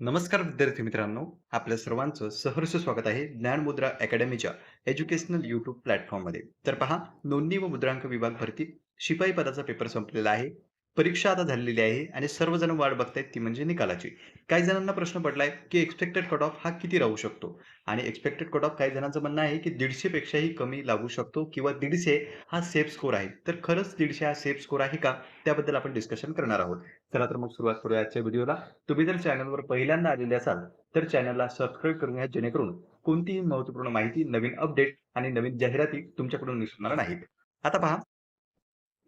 नमस्कार विद्यार्थी मित्रांनो आपल्या सर्वांचं सहर्ष स्वागत आहे ज्ञानमुद्रा अकॅडमीच्या एज्युकेशनल युट्यूब प्लॅटफॉर्ममध्ये. तर पहा नोंदणी व मुद्रांक विभाग भरती शिपाई पदाचा पेपर संपलेला आहे परीक्षा आता झालेली आहे आणि सर्वजण वाट बघतायत ती म्हणजे निकालाची. काही जणांना प्रश्न पडलाय की एक्सपेक्टेड कट ऑफ हा किती राहू शकतो? आणि एक्सपेक्टेड कट ऑफ काही जणांचं म्हणणं आहे की दीडशे पेक्षाही कमी लागू शकतो किंवा दीडशे हा सेफ स्कोर आहे. तर खरंच दीडशे हा सेफ स्कोर आहे का? त्याबद्दल आपण डिस्कशन करणार आहोत. चला तर मग सुरुवात करूया आजच्या व्हिडिओला. तुम्ही जर चॅनलवर पहिल्यांदा आलेले असाल तर चॅनलला सबस्क्राईब करून घ्या जेणेकरून कोणतीही महत्त्वपूर्ण माहिती नवीन अपडेट आणि नवीन जाहिराती तुमच्याकडून मिळणार नाहीत. आता पहा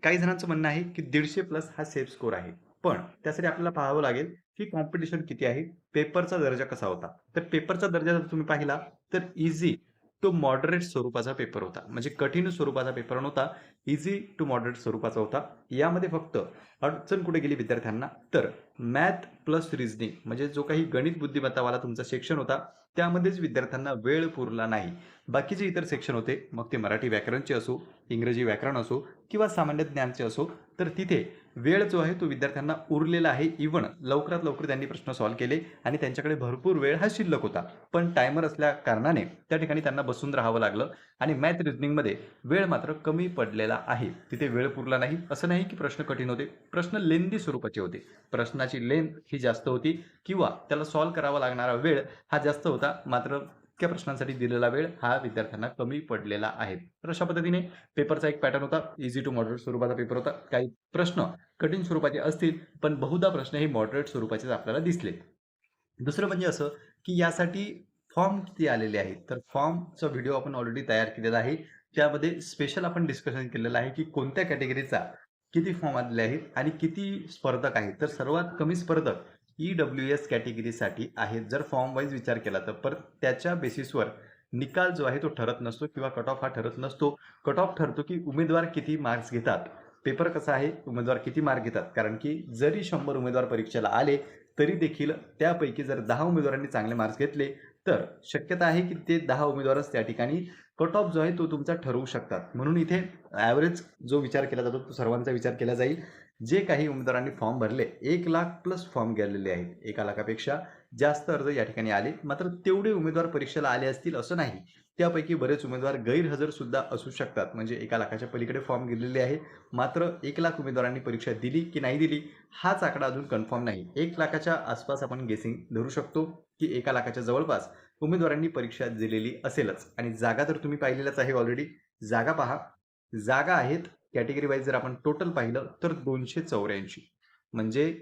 काही जणांचं म्हणणं आहे की दीडशे प्लस हा सेफ स्कोर आहे. पण त्यासाठी आपल्याला पाहावं लागेल की कॉम्पिटिशन किती आहे पेपरचा दर्जा कसा होता. तर पेपरचा दर्जा जर तुम्ही पाहिला तर इझी तो मॉडरेट स्वरूपाचा पेपर होता. म्हणजे कठीण स्वरूपाचा पेपर नव्हता इझी टू मॉडरेट स्वरूपाचा होता. यामध्ये फक्त अडचण कुठे गेली विद्यार्थ्यांना? तर मॅथ प्लस रिझनिंग म्हणजे जो काही गणित बुद्धिमत्तावाला तुमचा सेक्शन होता त्यामध्येच विद्यार्थ्यांना वेळ पुरला नाही. बाकीचे इतर सेक्शन होते मग ते मराठी व्याकरणचे असो इंग्रजी व्याकरण असो किंवा सामान्य ज्ञानचे असो तर तिथे वेळ जो आहे तो विद्यार्थ्यांना उरलेला आहे. इव्हन लवकरात लवकर त्यांनी प्रश्न सॉल्व्ह केले आणि त्यांच्याकडे भरपूर वेळ हा शिल्लक होता. पण टायमर असल्या कारणाने त्या ठिकाणी त्यांना बसून राहावं लागलं आणि मॅथ रिजनिंगमध्ये वेळ मात्र कमी पडलेला आहे. तिथे वेळ पुरला नाही. असं नाही की प्रश्न कठीण होते. प्रश्न लेंदी स्वरूपाचे होते. प्रश्नाची लेंथ ही जास्त होती किंवा त्याला सॉल्व्ह करावा लागणारा वेळ हा जास्त होता. मात्र इतक्या प्रश्नांसाठी दिलेला वेळ हा विद्यार्थ्यांना कमी पडलेला आहे. तर अशा पद्धतीने पेपरचा एक पॅटर्न होता. इझी टू मॉडरेट स्वरूपाचा पेपर होता. काही प्रश्न कठीण स्वरूपाचे असतील पण बहुधा प्रश्न हे मॉडरेट स्वरूपाचेच आपल्याला दिसले. दुसरं म्हणजे असं की यासाठी फॉर्म किती आलेले आहेत? तर फॉर्मचा व्हिडिओ आपण ऑलरेडी तयार केलेला आहे. त्यामध्ये स्पेशल आपण डिस्कशन केलेलं आहे की कोणत्या कॅटेगरीचा किती फॉर्म आलेले आहेत आणि किती स्पर्धक आहेत. तर सर्वात कमी स्पर्धक ई डब्ल्यू एस कॅटेगरीसाठी आहेत जर फॉर्म वाईज विचार केला तर पर त्याच्या बेसिसवर निकाल जो आहे तो ठरत नसतो किंवा कट ऑफ हा ठरत नसतो. कट ऑफ ठरतो की उमेदवार किती मार्क्स घेतात. पेपर कसा आहे? उमेदवार किती मार्क घेतात? कारण की जरी शंभर उमेदवार परीक्षेला आले तरी देखील त्यापैकी जर दहा उमेदवारांनी चांगले मार्क्स घेतले तर शक्यता आहे की ते दहा उमेदवारच त्या ठिकाणी कट ऑफ जो आहे तो तुमचा ठरवू शकतात. म्हणून इथे ॲव्हरेज जो विचार केला जातो तो सर्वांचा विचार केला जाईल. जे काही उमेदवारांनी फॉर्म भरले एक लाख प्लस फॉर्म गेलेले आहेत. एका लाखापेक्षा जास्त अर्ज या ठिकाणी आले मात्र तेवढे उमेदवार परीक्षेला आले असतील असं नाही. त्यापैकी बरेच उमेदवार गैरहजर सुद्धा असू शकतात. म्हणजे एका लाखाच्या पलीकडे फॉर्म गेलेले आहे मात्र एक लाख उमेदवारांनी परीक्षा दिली की नाही दिली हाच आकडा अजून कन्फर्म नाही. एक लाखाच्या आसपास आपण गेसिंग धरू शकतो की एका लाखाच्या जवळपास उमेदवारांनी परीक्षा दिलेली असेलच. आणि जागा तर तुम्ही पाहिलेल्याच आहे ऑलरेडी जागा पहा. जागा आहेत कॅटेगरी वाईज जर आपण टोटल पाहिलं तर दोनशे चौऱ्याऐंशी. म्हणजे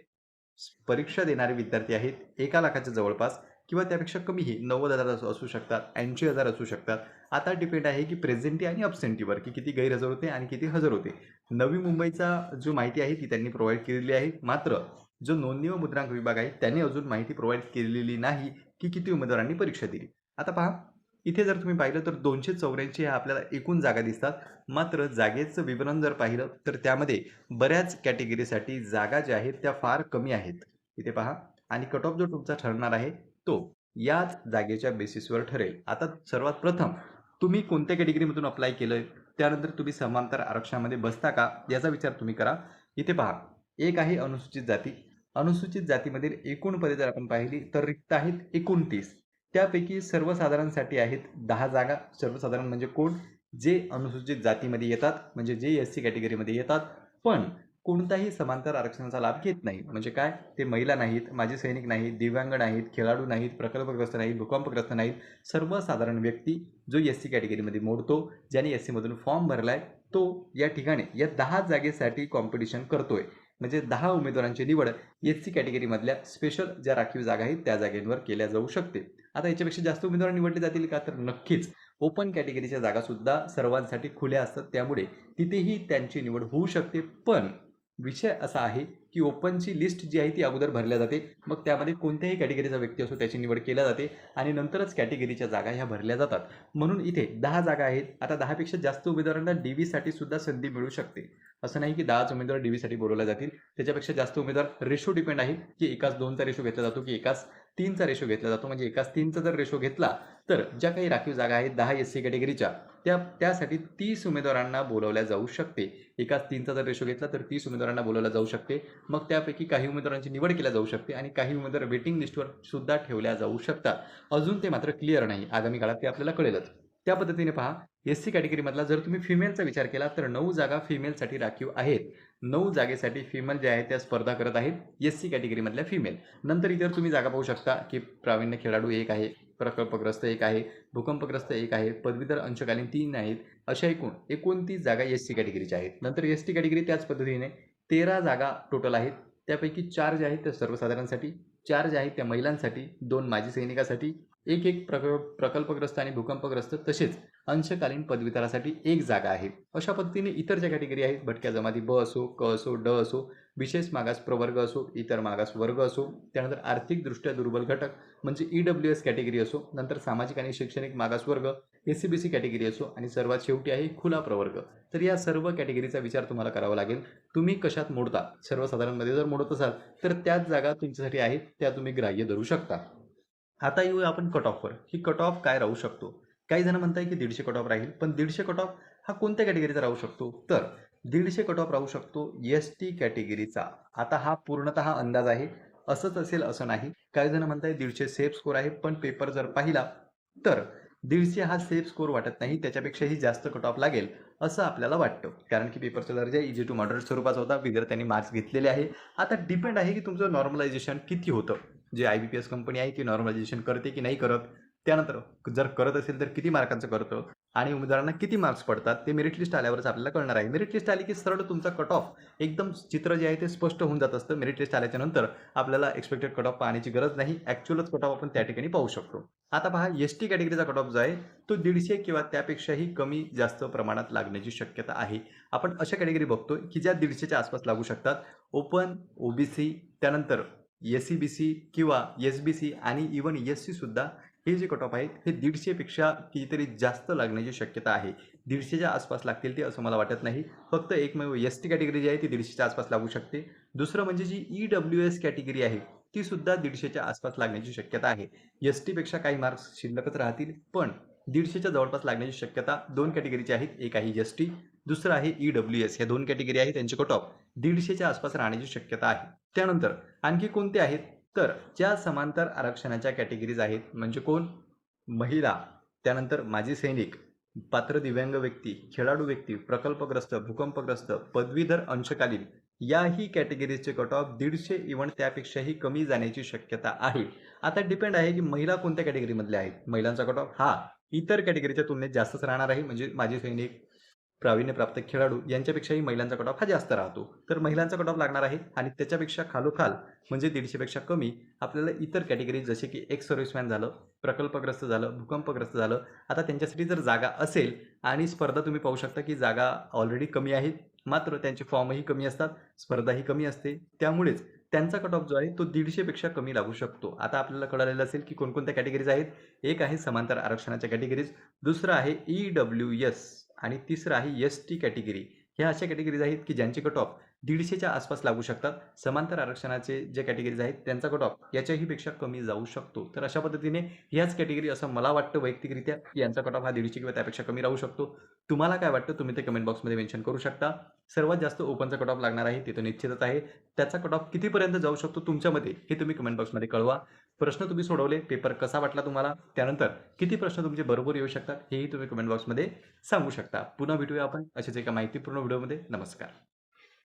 परीक्षा देणारे विद्यार्थी आहेत एका लाखाच्या जवळपास किंवा त्यापेक्षा कमीही नव्वद हजार असू असू शकतात ऐंशी हजार असू शकतात. आता डिपेंड आहे की प्रेझेंटी आणि अपसेंटीवर की किती गैरहजर होते आणि किती हजर होते. नवी मुंबईचा जो माहिती आहे ती त्यांनी प्रोव्हाइड केलेली आहे. मात्र जो नोंदणी व मुद्रांक विभाग आहे त्यांनी अजून माहिती प्रोव्हाइड केलेली नाही की किती उमेदवारांनी परीक्षा दिली. आता पहा इथे जर तुम्ही पाहिलं तर दोनशे चौऱ्याऐंशी ह्या आपल्याला एकूण जागा दिसतात. मात्र जागेचं विवरण जर पाहिलं तर त्यामध्ये बऱ्याच कॅटेगरीसाठी जागा ज्या आहेत त्या फार कमी आहेत. इथे पहा. आणि कट ऑफ जो तुमचा ठरणार आहे तो याच जागेच्या बेसिसवर ठरेल. आता सर्वात प्रथम तुम्ही कोणत्या कॅटेगरीमधून अप्लाय केलं त्यानंतर तुम्ही समांतर आरक्षणामध्ये बसता का? याचा विचार तुम्ही करा. इथे पहा. एक आहे अनुसूचित जाती. अनुसूचित जातीमधील एकूण पदे जर आपण पाहिली तर रिक्त आहेत एकोणतीस. त्यापैकी सर्वसाधारणसाठी आहेत दहा जागा. सर्वसाधारण म्हणजे कोण? जे अनुसूचित जातीमध्ये येतात म्हणजे जे एस सी कॅटेगरीमध्ये येतात. पण कोणताही समांतर आरक्षणाचा लाभ घेत नाही. म्हणजे काय? ते महिला नाहीत माजी सैनिक नाहीत दिव्यांग नाहीत खेळाडू नाहीत प्रकल्पग्रस्त नाहीत भूकंपग्रस्त नाहीत. सर्वसाधारण व्यक्ती जो एस सी कॅटेगरीमध्ये मोडतो ज्याने एस सीमधून फॉर्म भरला आहे तो या ठिकाणी या दहा जागेसाठी कॉम्पिटिशन करतोय. म्हणजे दहा उमेदवारांची निवड एस सी कॅटेगरीमधल्या स्पेशल ज्या राखीव जागा आहेत त्या जागेंवर केल्या जाऊ शकते. आता याच्यापेक्षा जास्त उमेदवार निवडले जातील का? तर नक्कीच. ओपन कॅटेगरीच्या जागासुद्धा सर्वांसाठी खुल्या असतात. त्यामुळे तिथेही त्यांची निवड होऊ शकते. पण विषय असा आहे की ओपनची लिस्ट जी आहे ती अगोदर भरल्या जाते. मग त्यामध्ये कोणत्याही कॅटेगरीचा व्यक्ती असो त्याची निवड केल्या जाते आणि नंतरच कॅटेगरीच्या जागा ह्या भरल्या जातात. म्हणून इथे दहा जागा आहेत. आता दहापेक्षा जास्त उमेदवारांना डी व्हीसाठी सुद्धा संधी मिळू शकते. असं नाही की दहाच उमेदवार डी व्हीसाठी बोलवल्या जातील. त्याच्यापेक्षा जास्त उमेदवार रेशो डिपेंड आहे की एकाच दोनचा रेशो घेतला जातो की एकाच तीनचा रेशो घेतला जातो. म्हणजे एकाच तीनचा जर रेशो घेतला तर ज्या काही राखीव जागा आहेत दहा एस सी कॅटेगरीच्या त्या त्यासाठी तीस उमेदवारांना बोलवल्या जाऊ शकते. एकाच तीनचा जर रेशो घेतला तर तीस उमेदवारांना बोलवल्या जाऊ शकते. मग त्यापैकी काही उमेदवारांची निवड केल्या जाऊ शकते आणि काही उमेदवार वेटिंग लिस्टवर सुद्धा ठेवल्या जाऊ शकतात. अजून ते मात्र क्लिअर नाही. आगामी काळात ते आपल्याला कळेलच. त्या पद्धतीने पहा. एस सी कॅटेगरीमधला जर तुम्ही फिमेलचा विचार केला तर नऊ जागा फिमेलसाठी राखीव आहेत. नऊ जागेसाठी फिमेल ज्या आहेत त्या स्पर्धा करत आहेत एस सी कॅटेगरीमधल्या फिमेल नंतर इतर तुम्ही जागा पाहू शकता की प्रावीण्य खेळाडू एक आहे प्रकल्पग्रस्त एक आहे भूकंपग्रस्त एक आहे पदवीधर अंशकालीन तीन आहेत अशा एकूण एकोणतीस जागा एस सी कॅटेगरीच्या आहेत. नंतर एस टी कॅटेगरी त्याच पद्धतीने तेरा जागा टोटल आहेत. त्यापैकी चार ज्या आहेत त्या सर्वसाधारणसाठी चार ज्या आहेत त्या महिलांसाठी दोन माजी सैनिकासाठी एक एक प्रक प्रकल्पग्रस्त आणि भूकंपग्रस्त तसेच अंशकालीन पदवीधरासाठी एक जागा आहे. अशा पद्धतीने इतर ज्या कॅटेगरी आहेत भटक्या जमाती ब असो क असो ड असो विशेष मागास प्रवर्ग असो इतर मागास वर्ग असो त्यानंतर आर्थिकदृष्ट्या दुर्बल घटक म्हणजे ई डब्ल्यू एस कॅटेगरी असो नंतर सामाजिक आणि शैक्षणिक मागास वर्ग S C B C category असो आणि सर्वात शेवटी आहे खुला प्रवर्ग. तर या सर्व कॅटेगरीचा विचार तुम्हाला करावा लागेल. तुम्ही कशात मोडता? सर्वसाधारणमध्ये जर मोडत असाल तर त्याच जागा तुमच्यासाठी आहेत त्या तुम्ही ग्राह्य धरू शकता. आता येऊया आपण कट ऑफवर ही कट ऑफ काय राहू शकतो? काही जण म्हणताय की दीडशे कट ऑफ राहील पण दीडशे कट ऑफ हा कोणत्या कॅटेगरीचा राहू शकतो? तर दीडशे कट ऑफ राहू शकतो एस टी कॅटेगरीचा आता हा पूर्णतः अंदाज आहे. असंच असेल असं नाही. काही जण म्हणताय दीडशे सेफ स्कोर आहे पण पेपर जर पाहिला तर दीडशे हा सेफ स्कोर वाटत नाही. त्याच्यापेक्षाही जास्त कट ऑफ लागेल असं आपल्याला वाटतं. कारण की पेपरचा दर्जा इजी टू मॉडरेट स्वरूपाचा होता. विद्यार्थ्यांनी मार्क्स घेतलेले आहे. आता डिपेंड आहे की तुमचं नॉर्मलायझेशन किती होतं. जे I B P S company आहे ती नॉर्मलायझेशन करते की नाही करत त्यानंतर जर करत असेल तर किती मार्कांचं करतं आणि उमेदवारांना किती मार्क्स पडतात ते मेरिट लिस्ट आल्यावरच आपल्याला कळणार आहे. मेरिट लिस्ट आली की सरळ तुमचा कट ऑफ एकदम चित्र जे आहे ते स्पष्ट होऊन जात असतं. मेरिट लिस्ट आल्याच्यानंतर आपल्याला एक्सपेक्टेड कट ऑफ पाहण्याची गरज नाही. ॲक्च्युअलच कट ऑफ आपण त्या ठिकाणी पाहू शकतो. आता पहा एस टी कॅटेगरीचा कट ऑफ जो आहे तो दीडशे किंवा त्यापेक्षाही कमी जास्त प्रमाणात लागण्याची शक्यता आहे. आपण अशा कॅटेगरी बघतो की ज्या दीडशेच्या आसपास लागू शकतात. ओपन ओबीसी त्यानंतर एस सी बी सी किंवा एस बी सी आणि इवन एस सी सुद्धा हे जे कट ऑफ आहेत हे दीडशेपेक्षा कितीतरी जास्त लागण्याची शक्यता आहे. दीडशेच्या आसपास लागतील ते असं मला वाटत नाही. फक्त एकमेव एस टी कॅटेगरी जी आहे ती दीडशेच्या आसपास लागू शकते. दुसरं म्हणजे G E W S category आहे ती सुद्धा दीडशेच्या आसपास लागण्याची शक्यता आहे. एस टीपेक्षा काही मार्क्स शिल्लकच राहतील पण दीडशेच्या जवळपास लागण्याची शक्यता दोन कॅटेगरीची आहेत. एक आहे एस टी दुसरं आहे ई डब्ल्यू एस ह्या दोन कॅटेगरी आहेत त्यांचे कट ऑफ दीडशेच्या आसपास राहण्याची शक्यता आहे. त्यानंतर आणखी कोणते आहेत? तर ज्या समांतर आरक्षणाच्या कॅटेगरीज आहेत म्हणजे कोण? महिला त्यानंतर माजी सैनिक पात्र दिव्यांग व्यक्ती खेळाडू व्यक्ती प्रकल्पग्रस्त भूकंपग्रस्त पदवीधर अंशकालीन याही कॅटेगरीजचे कट ऑफ दीडशे इव्हन त्यापेक्षाही कमी जाण्याची शक्यता आहे. आता डिपेंड आहे की महिला कोणत्या कॅटेगरीमधल्या आहेत. महिलांचा कट ऑफ हा इतर कॅटेगरीच्या तुलनेत जास्तच राहणार आहे. म्हणजे माजी सैनिक प्रावीण्यप्राप्त खेळाडू. यांच्यापेक्षाही महिलांचा कट ऑफ हा जास्त राहतो. तर महिलांचा कट ऑफ लागणार आहे आणि त्याच्यापेक्षा खालोखाल म्हणजे दीडशेपेक्षा कमी आपल्याला इतर कॅटेगरी जसे की एक्स सर्व्हिसमॅन झालं प्रकल्पग्रस्त झालं भूकंपग्रस्त झालं आता त्यांच्यासाठी जर जागा असेल आणि स्पर्धा तुम्ही पाहू शकता की जागा ऑलरेडी कमी आहेत मात्र त्यांचे फॉर्मही कमी असतात स्पर्धाही कमी असते. त्यामुळेच त्यांचा कट ऑफ जो आहे तो दीडशेपेक्षा कमी लागू शकतो. आता आपल्याला कळालेलं असेल की कोणकोणत्या कॅटेगरीज आहेत? एक आहे समांतर आरक्षणाच्या कॅटेगरीज दुसरं आहे ई डब्ल्यू एस आणि तिसरं आहे एस टी कॅटेगरी ह्या अशा कॅटेगरीज आहेत की ज्यांचे कट ऑफ दीडशेच्या आसपास लागू शकतात. समांतर आरक्षणाचे जे कॅटेगरीज आहेत त्यांचा कट ऑफ याच्याही पेक्षा कमी जाऊ शकतो. तर अशा पद्धतीने ह्याच कॅटेगरी असं मला वाटतं वैयक्तिकरित्या यांचा कट ऑफ हा दीडशे किंवा त्यापेक्षा कमी राहू शकतो. तुम्हाला काय वाटतं? तुम्ही ते कमेंट बॉक्समध्ये मेन्शन करू शकता. सर्वात जास्त ओपनचा कट ऑफ लागणार आहे ते तर निश्चितच आहे. त्याचा कट ऑफ कितीपर्यंत जाऊ शकतो तुमच्यामध्ये हे तुम्ही कमेंट बॉक्समध्ये कळवा. प्रश्न तुम्ही सोडवले पेपर कसा वाटला तुम्हाला? त्यानंतर किती प्रश्न तुमचे बरोबर येऊ शकतात हेही तुम्ही कमेंट बॉक्समध्ये सांगू शकता. पुन्हा भेटूया आपण असेच एका माहितीपूर्ण व्हिडिओमध्ये नमस्कार.